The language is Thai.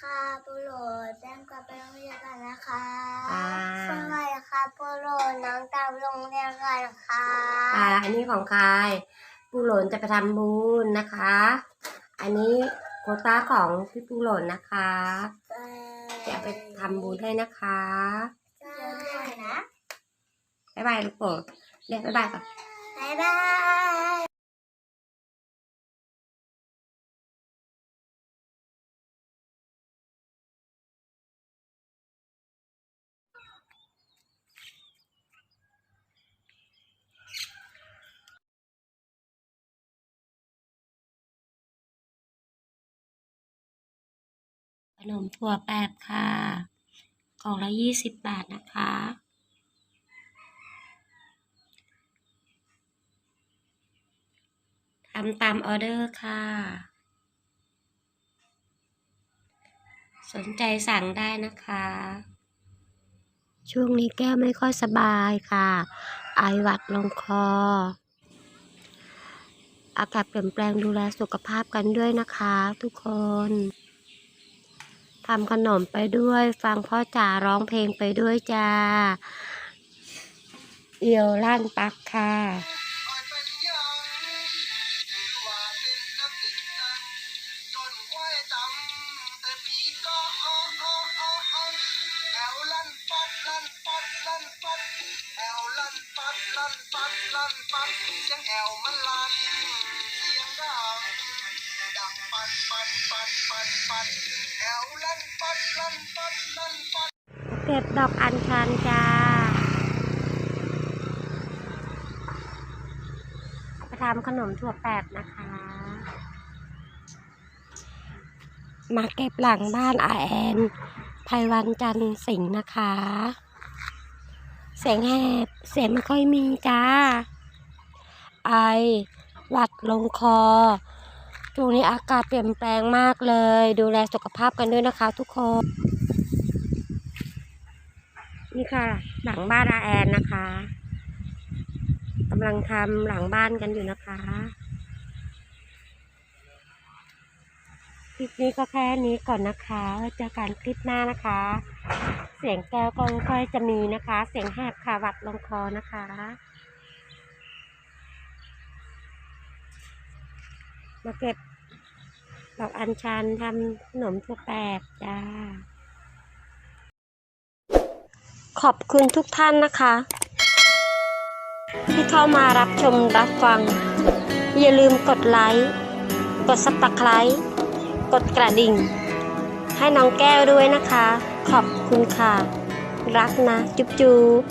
ค่ะปุโรดแจ้งกลับไปโรงเรียนกันนะคะอ่า สวัสดีค่ะปุโรดน้องตามโรงเรียนกันค่ะอ่าอันนี้ของใครปูหลนจะไปทำบุญนะคะ อันนี้โควต้าของพี่ปูหลนนะคะ จะเอาไปทำบุญให้นะคะใช่นะบ๊ายบายลูกโป่งเรียกบ๊ายบายก่อน บ๊ายบาย ขนมถั่วแปบค่ะ กล่องละยี่สิบบาทนะคะ ทำตามออเดอร์ค่ะ สนใจสั่งได้นะคะ ช่วงนี้แก้วไม่ค่อยสบายค่ะ ไอหวัดลงคอ อากาศเปลี่ยนแปลงดูแลสุขภาพกันด้วยนะคะทุกคน ทำขนมไปด้วย ฟังพ่อจ๋าร้องเพลงไปด้วยจ้า เอียวลั่นปักค่ะันนักศึกษาจนกล้วยดำแต่ปีก็อ้ออ้ออ้ออ้อแอวลั่นปัดลันปัดลันปัดลันปัดลั่นปัดลั่นปัดเสียงแอวมันลันเสียงดัง ดังปัดปัดปัดปัดปัดแอวลั่นปัดลั่นปัดลั่นปัดเก็บดอกอัญชันจ้าไปทำขนมถั่วแปบนะคะ มาเก็บหลังบ้านอาแอนไพวันจันสิงห์นะคะ เสียงแหบเสียงไม่ค่อยมีจ้า ไอ หวัดลงคอ ช่วงนี้อากาศเปลี่ยนแปลงมากเลย ดูแลสุขภาพกันด้วยนะคะ ทุกคน นี่ค่ะ หลังบ้านอาแอนนะคะกำลังทำหลังบ้านกันอยู่นะคะคลิปนี้ก็แค่นี้ก่อนนะคะไว้เจอกันคลิปหน้านะคะ เสียงแก้วก็ค่อยจะมีนะคะ เสียงแหบขาวัดลงคอนะคะ มาเก็บดอกอัญชันทำขนมถั่วแปบจ้า ขอบคุณทุกท่านนะคะ ที่เข้ามารับชมรับฟัง อย่าลืมกดไลค์ กดซับสไครต์กดกระดิ่ง ให้น้องแก้วด้วยนะคะ ขอบคุณค่ะ รักนะ จุ๊บจุ๊บ